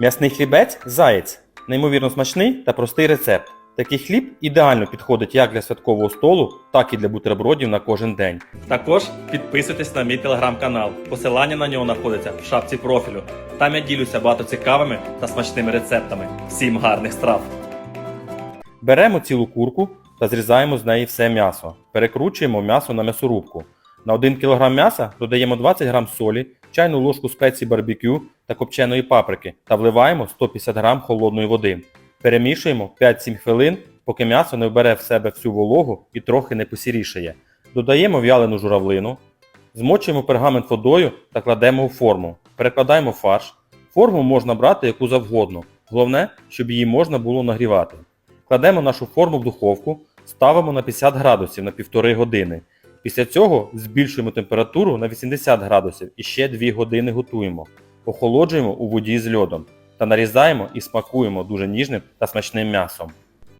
М'ясний хлібець заєць. Неймовірно смачний та простий рецепт. Такий хліб ідеально підходить як для святкового столу, так і для бутербродів на кожен день. Також підписуйтесь на мій телеграм-канал. Посилання на нього знаходиться в шапці профілю. Там я ділюся багато цікавими та смачними рецептами. Всім гарних страв! Беремо цілу курку та зрізаємо з неї все м'ясо. Перекручуємо м'ясо на м'ясорубку. На 1 кг м'яса додаємо 20 г солі, чайну ложку спеції барбекю та копченої паприки та вливаємо 150 г холодної води. Перемішуємо 5-7 хвилин, поки м'ясо не вбере в себе всю вологу і трохи не посірішає. Додаємо в'ялену журавлину, змочуємо пергамент водою та кладемо у форму. Перекладаємо фарш. Форму можна брати яку завгодно. Головне, щоб її можна було нагрівати. Кладемо нашу форму в духовку, ставимо на 50 градусів на півтори години. Після цього збільшуємо температуру на 80 градусів і ще 2 години готуємо. Охолоджуємо у воді з льодом та нарізаємо і смакуємо дуже ніжним та смачним м'ясом.